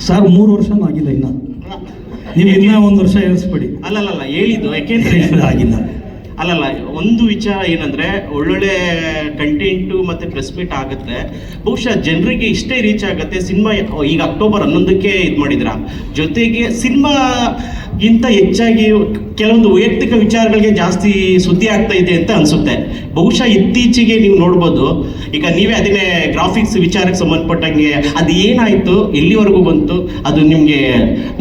Sir ಮೂರು ವರ್ಷ ಆಗಿಲ್ಲ ಇನ್ನ. ನೀವು ಇನ್ನೂ ಒಂದು ವರ್ಷ ಎಣಿಸ್ಬಿಡಿ ಅಲ್ಲಲ್ಲ ಹೇಳಿದ್ದು ಯಾಕೆಂದ್ರೆ ಆಗಿಲ್ಲ. ಅಲ್ಲಲ್ಲ, ಒಂದು ವಿಚಾರ ಏನಂದ್ರೆ, ಒಳ್ಳೊಳ್ಳೆ ಕಂಟೆಂಟು ಮತ್ತೆ ಪ್ರೆಸ್ ಮೀಟ್ ಆಗುತ್ತೆ. ಬಹುಶಃ ಜನರಿಗೆ ಇಷ್ಟೇ ರೀಚ್ ಆಗುತ್ತೆ ಸಿನಿಮಾ, ಈಗ ಅಕ್ಟೋಬರ್ ಹನ್ನೊಂದಕ್ಕೆ ಇದು ಮಾಡಿದ್ರ ಜೊತೆಗೆ ಸಿನಿಮಾಗಿಂತ ಹೆಚ್ಚಾಗಿ ಕೆಲವೊಂದು ವೈಯಕ್ತಿಕ ವಿಚಾರಗಳಿಗೆ ಜಾಸ್ತಿ ಸುದ್ದಿ ಆಗ್ತಾ ಇದೆ ಅಂತ ಅನ್ಸುತ್ತೆ. ಬಹುಶಃ ಇತ್ತೀಚೆಗೆ ನೀವು ನೋಡ್ಬೋದು, ಈಗ ನೀವೇ ಅದನ್ನೇ ಗ್ರಾಫಿಕ್ಸ್ ವಿಚಾರಕ್ಕೆ ಸಂಬಂಧಪಟ್ಟಂಗೆ ಅದು ಏನಾಯ್ತು, ಎಲ್ಲಿವರೆಗೂ ಬಂತು, ಅದು ನಿಮಗೆ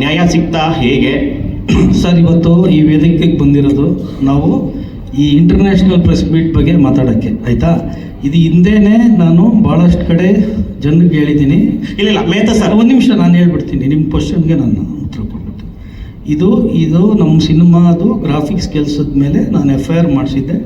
ನ್ಯಾಯ ಸಿಗ್ತಾ ಹೇಗೆ? ಸರ್, ಇವತ್ತು ಈ ವೇದಿಕೆಗೆ ಬಂದಿರೋದು ನಾವು ಈ ಇಂಟರ್ನ್ಯಾಷನಲ್ ಪ್ರೆಸ್ ಮೀಟ್ ಬಗ್ಗೆ ಮಾತಾಡೋಕ್ಕೆ, ಆಯಿತಾ? ಇದು ಹಿಂದೆನೇ ನಾನು ಭಾಳಷ್ಟು ಕಡೆ ಜನರಿಗೆ ಹೇಳಿದ್ದೀನಿ. ಇಲ್ಲ ಇಲ್ಲ, ಮೇತ ಸರ್, ಒಂದು ನಿಮಿಷ ನಾನು ಹೇಳ್ಬಿಡ್ತೀನಿ ನಿಮ್ಮ ಕ್ವಶನ್ಗೆ ನಾನು ಉತ್ತರ ಕೊಡ್ಬಿಡ್ತೀನಿ. ಇದು ಇದು ನಮ್ಮ ಸಿನಿಮಾದು ಗ್ರಾಫಿಕ್ಸ್ ಕೆಲಸದ ಮೇಲೆ ನಾನು ಎಫ್ ಐ ಆರ್ ಮಾಡಿಸಿದ್ದೆ.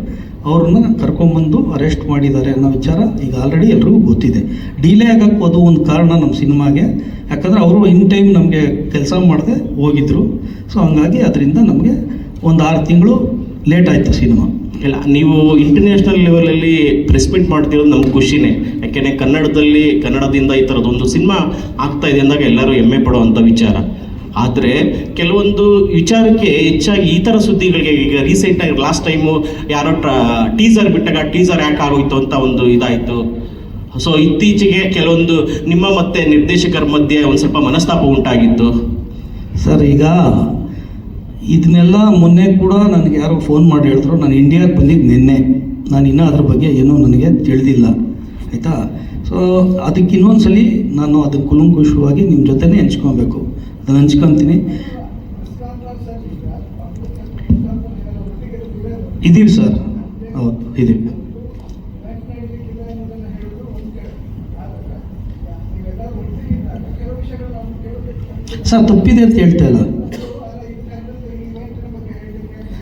ಅವ್ರನ್ನ ಕರ್ಕೊಂಬಂದು ಅರೆಸ್ಟ್ ಮಾಡಿದ್ದಾರೆ ಅನ್ನೋ ವಿಚಾರ ಈಗ ಆಲ್ರೆಡಿ ಎಲ್ರಿಗೂ ಗೊತ್ತಿದೆ. ಡಿಲೇ ಆಗೋಕ್ಕೂ ಅದು ಒಂದು ಕಾರಣ ನಮ್ಮ ಸಿನಿಮಾಗೆ. ಯಾಕಂದರೆ ಅವರು ಇನ್ ಟೈಮ್ ನಮಗೆ ಕೆಲಸ ಮಾಡದೆ ಹೋಗಿದ್ದರು ಸೊ ಹಂಗಾಗಿ ಅದರಿಂದ ನಮಗೆ ಒಂದು ಆರು ತಿಂಗಳು ಲೇಟ್ ಆಯಿತು ಸಿನಿಮಾ. ಇಲ್ಲ ನೀವು ಇಂಟರ್ನ್ಯಾಷನಲ್ ಲೆವೆಲಲ್ಲಿ ಪ್ರೆಸ್ ಮೀಟ್ ಮಾಡ್ತಿರೋದು ನಮ್ಗೆ ಖುಷಿನೇ. ಯಾಕೆಂದರೆ ಕನ್ನಡದಲ್ಲಿ ಕನ್ನಡದಿಂದ ಈ ಥರದೊಂದು ಸಿನಿಮಾ ಆಗ್ತಾ ಇದೆ ಅಂದಾಗ ಎಲ್ಲರೂ ಹೆಮ್ಮೆ ಪಡುವಂಥ ವಿಚಾರ. ಆದರೆ ಕೆಲವೊಂದು ವಿಚಾರಕ್ಕೆ ಹೆಚ್ಚಾಗಿ ಈ ಥರ ಸುದ್ದಿಗಳಿಗೆ ಈಗ ರೀಸೆಂಟಾಗಿ ಲಾಸ್ಟ್ ಟೈಮು ಯಾರೋ ಟ್ರಾ ಟೀಸರ್ ಬಿಟ್ಟಾಗ ಟೀಸರ್ ಯಾಕೆ ಆಗೋಯ್ತು ಅಂತ ಒಂದು ಇದಾಯಿತು. ಸೊ ಇತ್ತೀಚೆಗೆ ಕೆಲವೊಂದು ನಿಮ್ಮ ಮತ್ತೆ ನಿರ್ದೇಶಕರ ಮಧ್ಯೆ ಒಂದು ಸ್ವಲ್ಪ ಮನಸ್ತಾಪ ಉಂಟಾಗಿತ್ತು. ಸರ್ ಈಗ ಇದನ್ನೆಲ್ಲ ಮೊನ್ನೆ ಕೂಡ ನನಗೆ ಯಾರೋ ಫೋನ್ ಮಾಡಿ ಹೇಳಿದ್ರು, ನಾನು ಇಂಡಿಯಾಗೆ ಬಂದಿದ್ದು ನಿನ್ನೆ. ನಾನು ಇನ್ನೂ ಅದ್ರ ಬಗ್ಗೆ ಏನೂ ನನಗೆ ತಿಳಿದಿಲ್ಲ. ಆಯಿತಾ? ಸೊ ಅದಕ್ಕೆ ಇನ್ನೊಂದು ಸಲ ನಾನು ಅದನ್ನು ಕುಲಂಕುಶವಾಗಿ ನಿಮ್ಮ ಜೊತೆನೇ ಹಂಚ್ಕೊಬೇಕು. ಅದನ್ನು ಹಂಚ್ಕೊತೀನಿ. ಇದ್ದೀವಿ ಸರ್. ಹೌದು ಇದ್ದೀವಿ ಸರ್, ತಪ್ಪಿದೆ ಅಂತ ಹೇಳ್ತಾ ಇಲ್ಲ.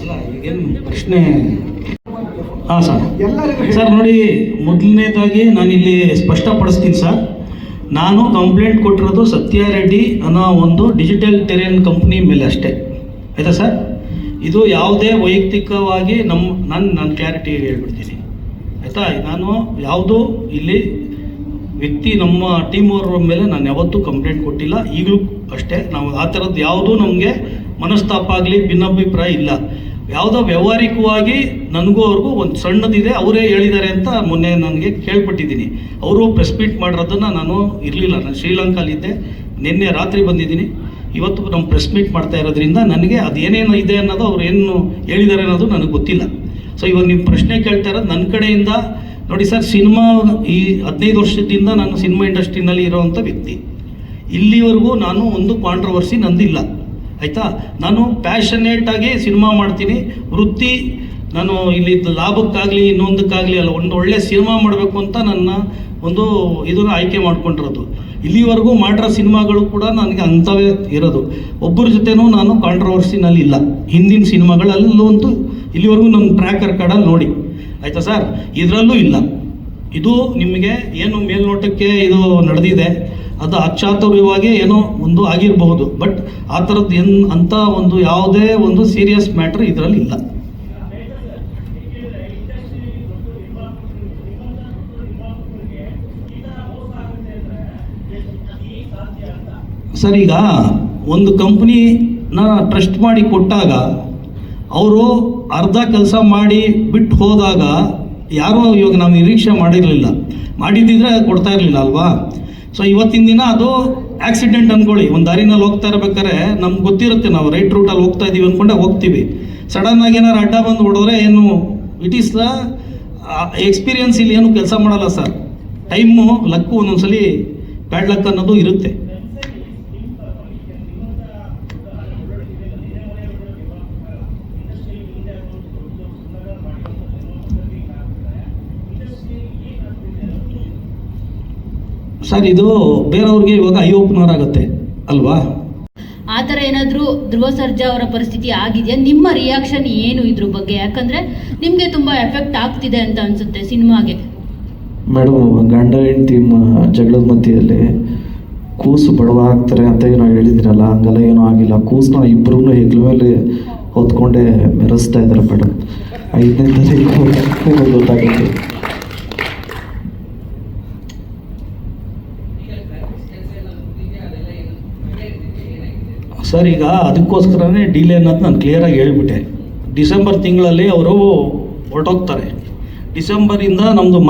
ಅಲ್ಲ ಈಗೇನು ಪ್ರಶ್ನೆ ಹಾಂ ಸರ್ ಸರ್ ನೋಡಿ ಮೊದಲನೇದಾಗಿ ನಾನು ಇಲ್ಲಿ ಸ್ಪಷ್ಟಪಡಿಸ್ತೀನಿ ಸರ್ ನಾನು ಕಂಪ್ಲೇಂಟ್ ಕೊಟ್ಟಿರೋದು ಸತ್ಯ ರೆಡ್ಡಿ ಅನ್ನೋ ಒಂದು ಡಿಜಿಟಲ್ ಟೆರಿಯನ್ ಕಂಪ್ನಿ ಮೇಲೆ ಅಷ್ಟೇ. ಆಯಿತಾ ಸರ್ ಇದು ಯಾವುದೇ ವೈಯಕ್ತಿಕವಾಗಿ ನಮ್ಮ ನಾನು ನಾನು ಕ್ಲಾರಿಟಿ ಹೇಳ್ಬಿಡ್ತೀನಿ. ಆಯಿತಾ ನಾನು ಯಾವುದೂ ಇಲ್ಲಿ ವ್ಯಕ್ತಿ ನಮ್ಮ ಟೀಮ್ ಅವ್ರ ಮೇಲೆ ನಾನು ಯಾವತ್ತೂ ಕಂಪ್ಲೇಂಟ್ ಕೊಟ್ಟಿಲ್ಲ. ಈಗಲೂ ಅಷ್ಟೇ. ನಾವು ಆ ಥರದ್ದು ಯಾವುದೂ ನಮಗೆ ಮನಸ್ತಾಪ ಆಗಲಿ ಭಿನ್ನಾಭಿಪ್ರಾಯ ಇಲ್ಲ. ಯಾವುದೋ ವ್ಯಾವಹಾರಿಕವಾಗಿ ನನಗೂ ಅವ್ರಿಗೂ ಒಂದು ಸಣ್ಣದಿದೆ, ಅವರೇ ಹೇಳಿದ್ದಾರೆ ಅಂತ ಮೊನ್ನೆ ನನಗೆ ಕೇಳ್ಪಟ್ಟಿದ್ದೀನಿ. ಅವರು ಪ್ರೆಸ್ ಮೀಟ್ ಮಾಡಿರೋದನ್ನು ನಾನು ಇರಲಿಲ್ಲ. ನಾನು ಶ್ರೀಲಂಕಾಲಿದ್ದೆ. ನಿನ್ನೆ ರಾತ್ರಿ ಬಂದಿದ್ದೀನಿ. ಇವತ್ತು ನಮ್ಮ ಪ್ರೆಸ್ ಮೀಟ್ ಮಾಡ್ತಾ ಇರೋದ್ರಿಂದ ನನಗೆ ಅದೇನೇನು ಇದೆ ಅನ್ನೋದು ಅವ್ರು ಏನು ಹೇಳಿದ್ದಾರೆ ಅನ್ನೋದು ನನಗೆ ಗೊತ್ತಿಲ್ಲ. ಸೊ ಇವಾಗ ನೀವು ಪ್ರಶ್ನೆ ಕೇಳ್ತಾ ಇರೋದು ನನ್ನ ಕಡೆಯಿಂದ. ನೋಡಿ ಸರ್, ಸಿನಿಮಾ ಈ ಹದಿನೈದು ವರ್ಷದಿಂದ ನಾನು ಸಿನಿಮಾ ಇಂಡಸ್ಟ್ರಿನಲ್ಲಿ ಇರೋವಂಥ ವ್ಯಕ್ತಿ. ಇಲ್ಲಿವರೆಗೂ ನಾನು ಒಂದು ಕಾಂಟ್ರವರ್ಸಿ ನಂದಿಲ್ಲ. ಆಯಿತಾ? ನಾನು ಪ್ಯಾಷನೇಟಾಗಿ ಸಿನಿಮಾ ಮಾಡ್ತೀನಿ. ವೃತ್ತಿ, ನಾನು ಇಲ್ಲಿ ಲಾಭಕ್ಕಾಗಲಿ, ಇನ್ನೊಂದಕ್ಕಾಗಲಿ ಅಲ್ಲ, ಒಂದು ಒಳ್ಳೆ ಸಿನಿಮಾ ಮಾಡಬೇಕು ಅಂತ ನನ್ನ ಒಂದು ಇದನ್ನು ಆಯ್ಕೆ ಮಾಡ್ಕೊಂಡಿರೋದು. ಇಲ್ಲಿವರೆಗೂ ಮಾಡಿರೋ ಸಿನಿಮಾಗಳು ಕೂಡ ನನಗೆ ಅಂಥವೇ ಇರೋದು. ಒಬ್ಬರ ಜೊತೆನೂ ನಾನು ಕಾಂಟ್ರವರ್ಸಿನಲ್ಲಿ ಇಲ್ಲ. ಹಿಂದಿನ ಸಿನಿಮಾಗಳಲ್ಲೂ ಅಂತೂ ಇಲ್ಲಿವರೆಗೂ ನನ್ನ ಟ್ರ್ಯಾಕ್ ರೆಕಾರ್ಡಲ್ಲಿ ನೋಡಿ. ಆಯಿತಾ ಸರ್ ಇದರಲ್ಲೂ ಇಲ್ಲ. ಇದು ನಿಮಗೆ ಏನು ಮೇಲ್ನೋಟಕ್ಕೆ ಇದು ನಡೆದಿದೆ. ಅದು ಅಚಾತುರ್ಯವಾಗಿ ಏನೋ ಒಂದು ಆಗಿರಬಹುದು. ಬಟ್ ಆ ಥರದ್ದು ಎನ್ ಅಂಥ ಒಂದು ಯಾವುದೇ ಒಂದು ಸೀರಿಯಸ್ ಮ್ಯಾಟ್ರ್ ಇದರಲ್ಲಿ ಇಲ್ಲ. ಸರ್, ಈಗ ಒಂದು ಕಂಪ್ನಿನ ಟ್ರಸ್ಟ್ ಮಾಡಿ ಕೊಟ್ಟಾಗ ಅವರು ಅರ್ಧ ಕೆಲಸ ಮಾಡಿ ಬಿಟ್ಟು ಹೋದಾಗ ಯಾರೂ ಇವಾಗ ನಾವು ನಿರೀಕ್ಷೆ ಮಾಡಿರಲಿಲ್ಲ. ಮಾಡಿದ್ದಿದ್ರೆ ಕೊಡ್ತಾ ಇರಲಿಲ್ಲ ಅಲ್ವಾ? ಸೊ ಇವತ್ತಿನ ದಿನ ಅದು ಆಕ್ಸಿಡೆಂಟ್ ಅಂದ್ಕೊಳ್ಳಿ ಒಂದು ದಾರಿನಲ್ಲಿ ಹೋಗ್ತಾ ಇರ್ಬೇಕಾದ್ರೆ ನಮ್ಗೆ ಗೊತ್ತಿರುತ್ತೆ ನಾವು ರೈಟ್ ರೂಟಲ್ಲಿ ಹೋಗ್ತಾ ಇದ್ದೀವಿ ಅಂದ್ಕೊಂಡೆ ಹೋಗ್ತೀವಿ. ಸಡನ್ನಾಗಿ ಏನಾರು ಅಡ್ಡ ಬಂದು ಹೊಡೆದ್ರೆ ಏನು ಇಟ್ ಈಸ್ ದ ಎಕ್ಸ್ಪೀರಿಯನ್ಸ್ ಇಲ್ಲಿ ಏನು ಕೆಲಸ ಮಾಡಲ್ಲ ಸರ್ ಟೈಮು ಲಕ್ಕು ಒಂದೊಂದ್ಸಲಿ ಬ್ಯಾಡ್ ಲಕ್ ಅನ್ನೋದು ಇರುತ್ತೆ. ಸರ್ ಇದು ಬೇರೆಯವ್ರಿಗೆ ಇವಾಗ ಐ ಓಪನರ್ ಆಗುತ್ತೆ ಅಲ್ವಾ? ಆ ಥರ ಏನಾದರೂ ಧ್ರುವ ಸರ್ಜಾ ಅವರ ಪರಿಸ್ಥಿತಿ ಆಗಿದೆಯಾ? ನಿಮ್ಮ ರಿಯಾಕ್ಷನ್ ಏನು ಇದ್ರ ಬಗ್ಗೆ? ಯಾಕಂದ್ರೆ ನಿಮಗೆ ತುಂಬಾ ಎಫೆಕ್ಟ್ ಆಗ್ತಿದೆ ಅಂತ ಅನ್ಸುತ್ತೆ ಸಿನಿಮಾಗೆ. ಮೇಡಮ್ ಗಂಡ ಹೆಂಡತಿ ಜಗಳದ ಮಧ್ಯದಲ್ಲಿ ಕೂಸು ಬಡವ ಆಗ್ತಾರೆ ಅಂತ ಏನೋ ಹೇಳಿದಿರಲ್ಲ ಹಂಗೆಲ್ಲ ಏನೂ ಆಗಿಲ್ಲ. ಕೂಸನ್ನ ಇಬ್ಬರೂ ಹೆಗ್ಲ ಮೇಲೆ ಹೊತ್ಕೊಂಡೇ ಮೆರೆಸ್ತಾ ಇದ್ದಾರೆ ಮೇಡಮ್. ಐದನೇ ತಾರೀಕು ಗೊತ್ತಾಗುತ್ತೆ. ಸರ್ ಈಗ ಅದಕ್ಕೋಸ್ಕರನೇ ಡಿಲೇ ಅನ್ನೋದು ನಾನು ಕ್ಲಿಯರಾಗಿ ಹೇಳ್ಬಿಟ್ಟೆ. ಡಿಸೆಂಬರ್ ತಿಂಗಳಲ್ಲಿ ಅವರು ಹೊರಟೋಗ್ತಾರೆ. ಡಿಸೆಂಬರಿಂದ ನಮ್ಮದು